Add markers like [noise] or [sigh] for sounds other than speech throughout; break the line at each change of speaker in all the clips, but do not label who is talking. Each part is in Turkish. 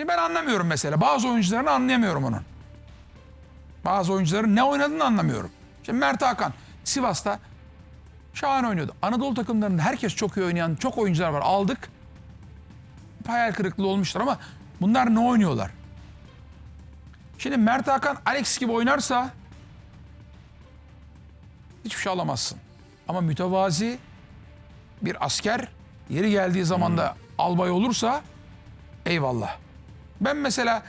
Şimdi ben anlamıyorum mesela. Bazı oyuncularını anlayamıyorum onun. Bazı oyuncuların ne oynadığını anlamıyorum. Şimdi Mert Hakan Sivas'ta şahane oynuyordu. Anadolu takımlarında herkes çok iyi oynayan çok oyuncular var. Aldık. Hayal kırıklığı olmuştur ama bunlar ne oynuyorlar? Şimdi Mert Hakan Alex gibi oynarsa hiçbir şey alamazsın. Ama mütevazi bir asker yeri geldiği zaman da albay olursa eyvallah. Ben mesela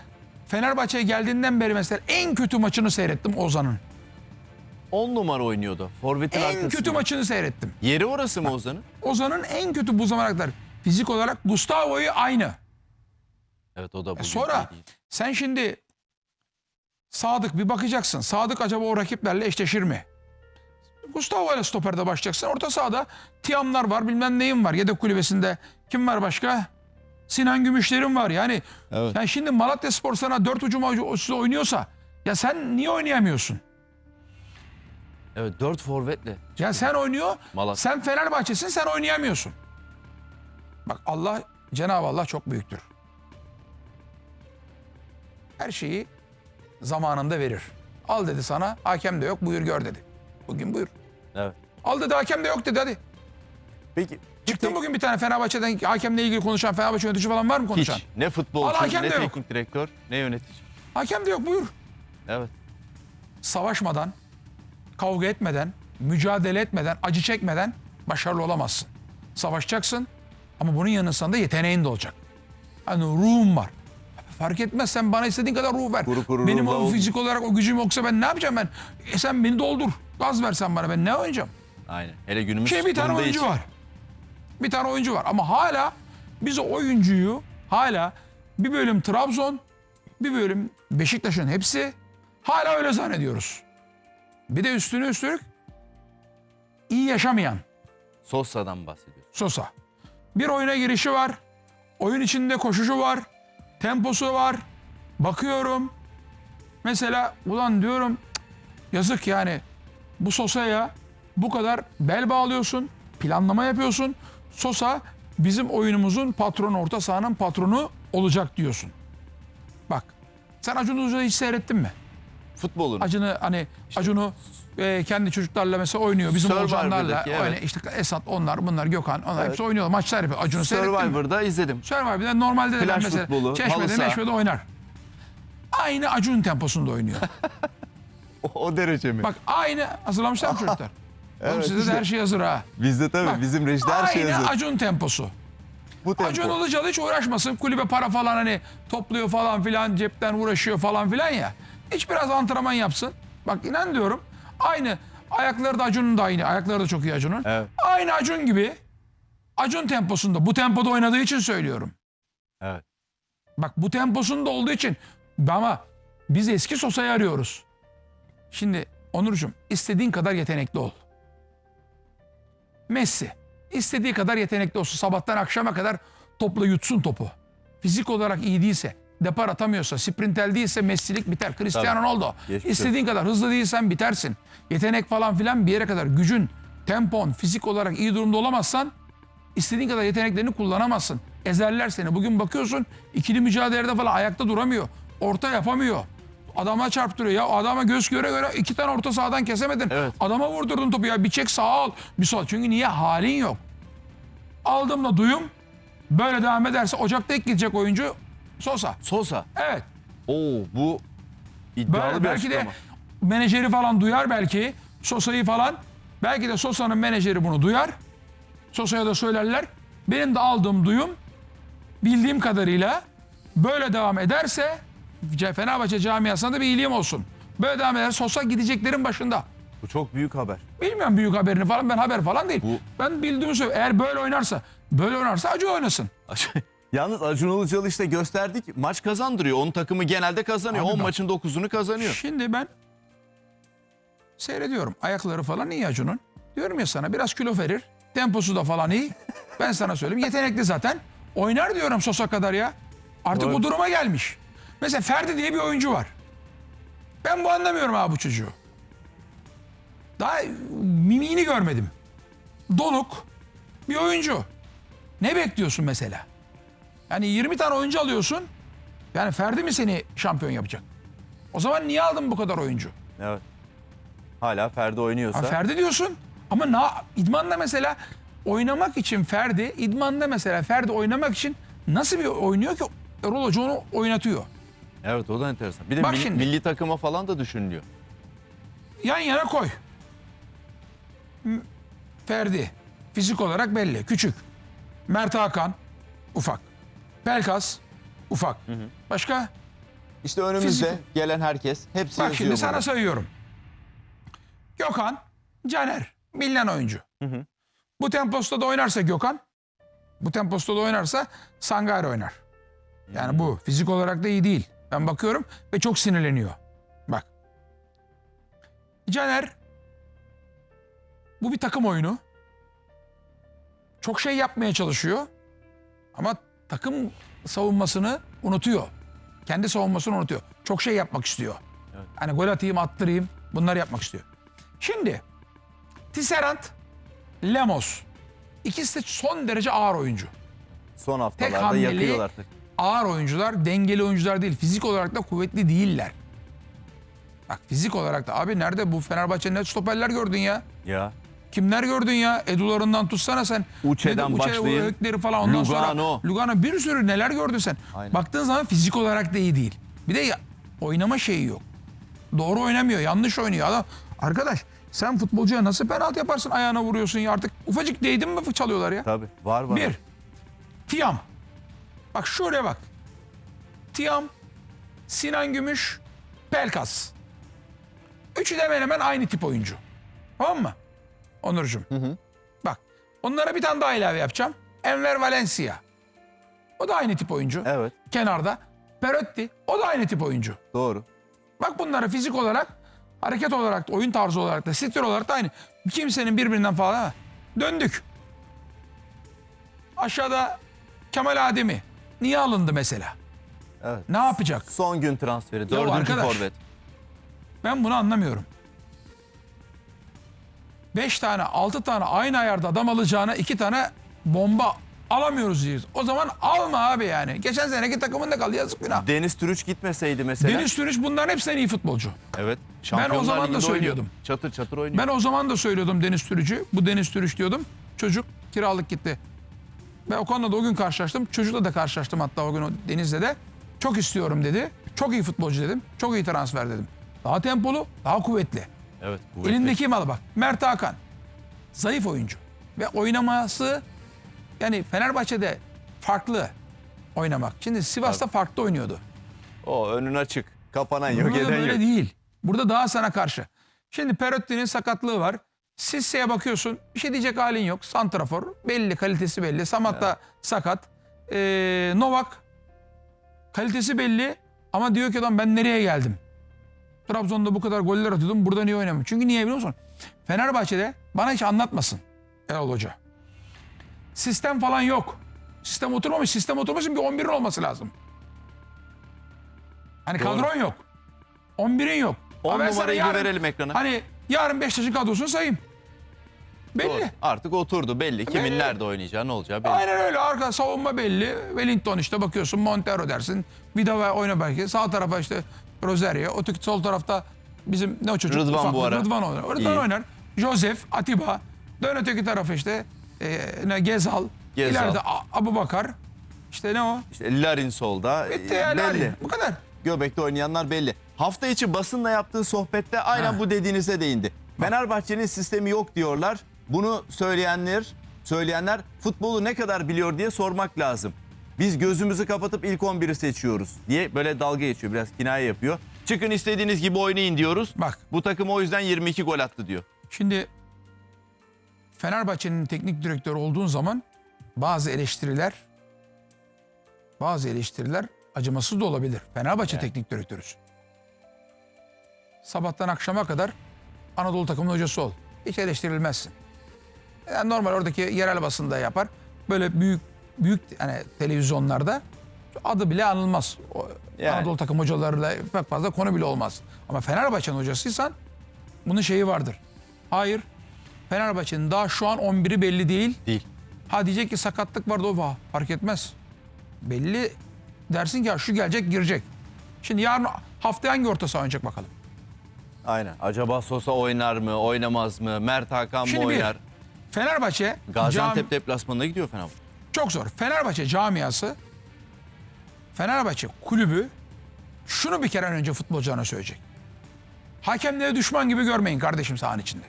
Fenerbahçe'ye geldiğinden beri mesela en kötü maçını seyrettim Ozan'ın.
10 numara oynuyordu. Forvet'in
En
arkasında.
kötü maçını seyrettim.
Yeri orası mı Ozan'ın?
Ozan'ın en kötü bu zamana kadar fizik olarak Gustavo'yu aynı.
Evet o da bugün
E sonra
iyi değil.
sen şimdi Sadık bir bakacaksın. Sadık acaba o rakiplerle eşleşir mi? Gustavo ile stoperde başlayacaksın. Orta sahada Tiamlar var bilmem neyim var. Yedek kulübesinde kim var başka? Sinan Gümüşlerim var. Yani,
Evet.
yani şimdi Malatya Spor sana dört ucuma oynuyorsa ya sen niye oynayamıyorsun?
Evet 4 forvetle.
Ya sen oynuyor,
Malatya.
sen Fenerbahçe'sin, sen oynayamıyorsun. Bak Allah, Cenab-ı Allah çok büyüktür. Her şeyi zamanında verir. Al dedi sana, hakem de yok, buyur gör dedi. Bugün buyur.
Evet.
Al dedi, hakem de yok dedi hadi.
Peki
Çıktı bugün bir tane Fenerbahçe'den hakemle ilgili konuşan, Fenerbahçe yönetici falan var mı konuşan?
hiç ne futbolcu,
Vallahi hakem
ne
de yok.
teknik direktör, ne yönetici.
Hakem de yok, buyur.
Evet.
Savaşmadan, kavga etmeden, mücadele etmeden, acı çekmeden başarılı olamazsın. Savaşacaksın ama bunun yanında da yeteneğin de olacak. Hani ruhum var. Fark etmez sen bana istediğin kadar ruh ver.
Kuru kuru
Benim
ruhla
o
olmuyor.
fizik olarak o gücüm yoksa ben ne yapacağım ben? E sen beni doldur. Gaz versen bana ben ne oynayacağım?
Aynen. Hele günümüz
Şey bir tane
futbolunda
oyuncu
hiç-
var. Bir tane oyuncu var ama hala biz o oyuncuyu hala bir bölüm Trabzon, bir bölüm Beşiktaş'ın hepsi hala öyle zannediyoruz. Bir de üstüne üstlük iyi yaşamayan
Sosa'dan bahsediyor.
Sosa. Bir oyuna girişi var. Oyun içinde koşuşu var. Temposu var. Bakıyorum. Mesela ulan diyorum "Cık, yazık yani bu Sosa'ya bu kadar bel bağlıyorsun. Planlama yapıyorsun. Sosa bizim oyunumuzun patronu, orta sahanın patronu olacak diyorsun. Bak sen Acun Ilıcalı'yı hiç seyrettin mi?
Futbolun.
Acun'u hani Acun'u e, kendi çocuklarla mesela oynuyor. Bizim
Survivor'daki, evet.
Öyle işte Esat onlar bunlar Gökhan onlar hepsi oynuyorlar. Maçlar yapıyor. Acun'u seyrettin mi?
Survivor'da izledim.
Survivor'da normalde de
Flash
mesela
futbolu,
Çeşme'de. Meşme'de oynar. Aynı Acun temposunda oynuyor.
O, [laughs] o derece mi?
Bak aynı hazırlamışlar mı [laughs] çocuklar? Oğlum
Evet,
sizde de
işte.
her şey hazır ha.
Bizde tabii
Bak,
bizim rejide her şey
aynı
hazır.
Acun temposu.
Bu tempo.
Acun Ilıcalı hiç uğraşmasın. Kulübe para falan hani topluyor falan filan cepten uğraşıyor falan filan ya. Hiç biraz antrenman yapsın. Bak inan diyorum aynı ayakları da Acun'un da aynı. Ayakları da çok iyi Acun'un.
Evet.
Aynı Acun gibi Acun temposunda bu tempoda oynadığı için söylüyorum.
Evet.
Bak bu temposunda olduğu için ama biz eski Sosa'yı arıyoruz. Şimdi Onurcuğum istediğin kadar yetenekli ol. Messi istediği kadar yetenekli olsun. Sabahtan akşama kadar topla yutsun topu. Fizik olarak iyi değilse, depar atamıyorsa, sprintel değilse Messi'lik biter. Cristiano
Tabii.
Ronaldo.
Geçmiş
İstediğin kadar hızlı değilsen bitersin. Yetenek falan filan bir yere kadar gücün, tempon, fizik olarak iyi durumda olamazsan istediğin kadar yeteneklerini kullanamazsın. Ezerler seni. Bugün bakıyorsun ikili mücadelede falan ayakta duramıyor. Orta yapamıyor. Adama çarptırıyor. Ya adama göz göre göre iki tane orta sahadan kesemedin.
Evet.
Adama vurdurdun topu ya bir çek sağa al bir sol. Çünkü niye? Halin yok. Aldım da duyum. Böyle devam ederse Ocak'ta ilk gidecek oyuncu Sosa.
Sosa.
Evet.
Oo bu iddialı
Böyle
bir
belki de
açıklama.
menajeri falan duyar belki. Sosa'yı falan. Belki de Sosa'nın menajeri bunu duyar. Sosa'ya da söylerler. Benim de aldığım duyum bildiğim kadarıyla böyle devam ederse Fenerbahçe camiasına da bir iyiliğim olsun. Böyle devam ederse Sosa gideceklerin başında.
Bu çok büyük haber.
Bilmiyorum büyük haberini falan ben haber falan değil.
Bu-
Ben bildiğimi söylüyorum. Eğer böyle oynarsa böyle oynarsa acı oynasın. [laughs]
Yalnız Acun Ilıcalı işte gösterdik maç kazandırıyor. Onun takımı genelde kazanıyor.
Abi
10
bak-
maçın 9'unu kazanıyor.
Şimdi ben seyrediyorum. Ayakları falan iyi Acun'un. Diyorum ya sana biraz kilo verir. Temposu da falan iyi. Ben sana söyleyeyim. Yetenekli zaten. Oynar diyorum Sosa kadar ya. Artık
Evet.
o duruma gelmiş. Mesela Ferdi diye bir oyuncu var. Ben bu anlamıyorum abi bu çocuğu. Daha mimiğini görmedim. Donuk bir oyuncu. Ne bekliyorsun mesela? Yani 20 tane oyuncu alıyorsun. Yani Ferdi mi seni şampiyon yapacak? O zaman niye aldın bu kadar oyuncu?
Evet. Hala Ferdi oynuyorsa.
Ha, Ferdi diyorsun ama na, idmanda mesela oynamak için Ferdi, idmanda mesela Ferdi oynamak için nasıl bir oynuyor ki Erol Hoca onu oynatıyor.
Evet o da enteresan. Bir de
Bak
milli,
şimdi.
milli takıma falan da düşünülüyor.
Yan yana koy. Ferdi fizik olarak belli, küçük. Mert Hakan ufak. Pelkas ufak. Başka?
İşte önümüzde
Fizik-
gelen herkes hepsi
Bak şimdi sana
burada.
sayıyorum. Gökhan, Caner, bilinen oyuncu.
hı.
Bu temposta da oynarsa Gökhan, bu temposta da oynarsa Sangare oynar. Yani bu fizik olarak da iyi değil. Ben bakıyorum ve çok sinirleniyor. Bak. Caner, bu bir takım oyunu. Çok şey yapmaya çalışıyor. Ama takım savunmasını unutuyor. Kendi savunmasını unutuyor. Çok şey yapmak istiyor. Hani gol atayım, attırayım. Bunları yapmak istiyor. Şimdi Tisserand, Lemos. İkisi de son derece ağır oyuncu.
Son haftalarda
hamleli-
yakıyorlar.
Ağır oyuncular, dengeli oyuncular değil. Fizik olarak da kuvvetli değiller. Bak fizik olarak da abi nerede bu Fenerbahçe'nin ne stoperler gördün ya?
Ya.
Kimler gördün ya? Edularından tutsana sen.
Uçe'den başlayın.
Ökleri falan ondan
Lugano.
sonra Lugano bir sürü neler gördün sen.
Aynen.
Baktığın zaman fizik olarak da iyi değil. Bir de ya, oynama şeyi yok. Doğru oynamıyor, yanlış oynuyor. Adam arkadaş sen futbolcuya nasıl penaltı yaparsın ayağına vuruyorsun ya artık ufacık değdin mi çalıyorlar ya.
Tabii. Var var.
Bir. Tiam. Bak şuraya bak. Tiam, Sinan Gümüş, Pelkas. Üçü de hemen hemen aynı tip oyuncu. Tamam mı? Onurcuğum. Bak onlara bir tane daha ilave yapacağım. Enver Valencia. O da aynı tip oyuncu.
Evet.
Kenarda. Perotti. O da aynı tip oyuncu.
Doğru.
Bak bunları fizik olarak, hareket olarak, da, oyun tarzı olarak da, stil olarak da aynı. Kimsenin birbirinden falan. Döndük. Aşağıda Kemal Ademi. Niye alındı mesela?
Evet.
Ne yapacak?
Son gün transferi. Dördüncü
arkadaş.
forvet.
Ben bunu anlamıyorum. 5 tane, 6 tane aynı ayarda adam alacağına 2 tane bomba alamıyoruz diyoruz. O zaman alma abi yani. Geçen seneki takımında kaldı yazık günah.
Deniz Türüç gitmeseydi mesela.
Deniz Türüç bunların hepsinden iyi futbolcu.
Evet.
Ben o zaman da
Ligi'nde oynuyor.
söylüyordum.
Çatır çatır oynuyor.
Ben o zaman da söylüyordum Deniz Türücü. Bu Deniz Türüç diyordum. Çocuk kiralık gitti. Ben Okan'la da o gün karşılaştım. Çocukla da karşılaştım hatta o gün o Deniz'le de. Çok istiyorum dedi. Çok iyi futbolcu dedim. Çok iyi transfer dedim. Daha tempolu, daha kuvvetli.
Evet. kuvvetli.
Elindeki mal bak. Mert Hakan. Zayıf oyuncu. Ve oynaması yani Fenerbahçe'de farklı oynamak. Şimdi Sivas'ta farklı oynuyordu.
O önün açık. Kapanan yok
Burada
eden
böyle
yok.
değil. Burada daha sana karşı. Şimdi Perotti'nin sakatlığı var. Sisse'ye bakıyorsun. Bir şey diyecek halin yok. Santrafor. Belli kalitesi belli. Samat da sakat. Ee, Novak. Kalitesi belli. Ama diyor ki adam ben nereye geldim? Trabzon'da bu kadar goller atıyordum. Burada niye oynamıyorum? Çünkü niye biliyor musun? Fenerbahçe'de bana hiç anlatmasın Erol Hoca. Sistem falan yok. Sistem oturmamış. Sistem oturmuş bir 11'in olması lazım. Hani
Doğru.
kadron yok. 11'in yok.
10
Ama ben sana
numarayı
yarın-
verelim ekrana.
Hani yarın Beşiktaş'ın kadrosunu sayayım. Belli.
Doğru. Artık oturdu belli. Kimin
Belli.
nerede oynayacağı ne olacağı belli.
Aynen öyle. Arka savunma belli. Wellington işte bakıyorsun Montero dersin. Vida oyna belki. Sağ tarafa işte Rosario. Öteki sol tarafta bizim ne o çocuk?
Rıdvan
Ufak,
bu ara.
Rıdvan oynar. Rıdvan
İyi.
oynar. Joseph, Atiba. Dön öteki tarafa işte e, ne Gezal.
Gezal.
İleride Abu Bakar. İşte ne o?
İşte Larin solda.
Bitti
e,
ya
belli.
Larin. Bu kadar.
Göbekte oynayanlar belli. Hafta içi basınla yaptığı sohbette aynen
Ha.
bu dediğinize değindi. Fenerbahçe'nin sistemi yok diyorlar. Bunu söyleyenler, söyleyenler futbolu ne kadar biliyor diye sormak lazım. Biz gözümüzü kapatıp ilk 11'i seçiyoruz diye böyle dalga geçiyor. Biraz kinaye yapıyor. Çıkın istediğiniz gibi oynayın diyoruz.
Bak
Bu takım o yüzden 22 gol attı diyor.
Şimdi Fenerbahçe'nin teknik direktörü olduğun zaman bazı eleştiriler bazı eleştiriler acımasız da olabilir. Fenerbahçe teknik direktörüsün. Sabahtan akşama kadar Anadolu takımının hocası ol. Hiç eleştirilmezsin. Yani normal oradaki yerel basında yapar. Böyle büyük büyük hani televizyonlarda adı bile anılmaz. O
Yani.
Anadolu takım hocalarıyla pek fazla konu bile olmaz. Ama Fenerbahçe'nin hocasıysan bunun şeyi vardır. Hayır. Fenerbahçe'nin daha şu an 11'i belli değil.
Değil.
Ha diyecek ki sakatlık vardı o va- fark etmez. Belli dersin ki ya şu gelecek girecek. Şimdi yarın haftaya hangi orta saha oynayacak bakalım.
Aynen. Acaba Sosa oynar mı, oynamaz mı? Mert Hakan
Şimdi
mı
bir,
oynar?
Fenerbahçe
Gaziantep
cami-
deplasmanına gidiyor Fenerbahçe.
çok zor. Fenerbahçe camiası Fenerbahçe kulübü şunu bir kere önce futbolcularına söyleyecek. Hakemleri düşman gibi görmeyin kardeşim sahanın içinde.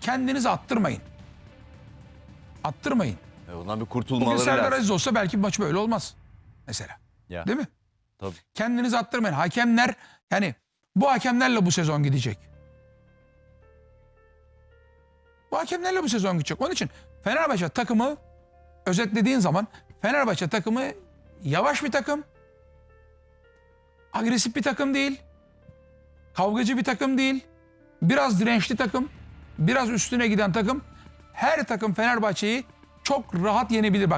Kendinizi attırmayın. Attırmayın.
E, ondan bir
Bugün
kurtulmaları
Serdar
lazım.
Aziz olsa belki maç böyle olmaz. Mesela.
Ya,
Değil mi?
tabii.
Kendinizi attırmayın. Hakemler yani bu hakemlerle bu sezon gidecek. Bu hakemlerle bu sezon gidecek. Onun için Fenerbahçe takımı özetlediğin zaman Fenerbahçe takımı yavaş bir takım. Agresif bir takım değil. Kavgacı bir takım değil. Biraz dirençli takım. Biraz üstüne giden takım. Her takım Fenerbahçe'yi çok rahat yenebilir. Bak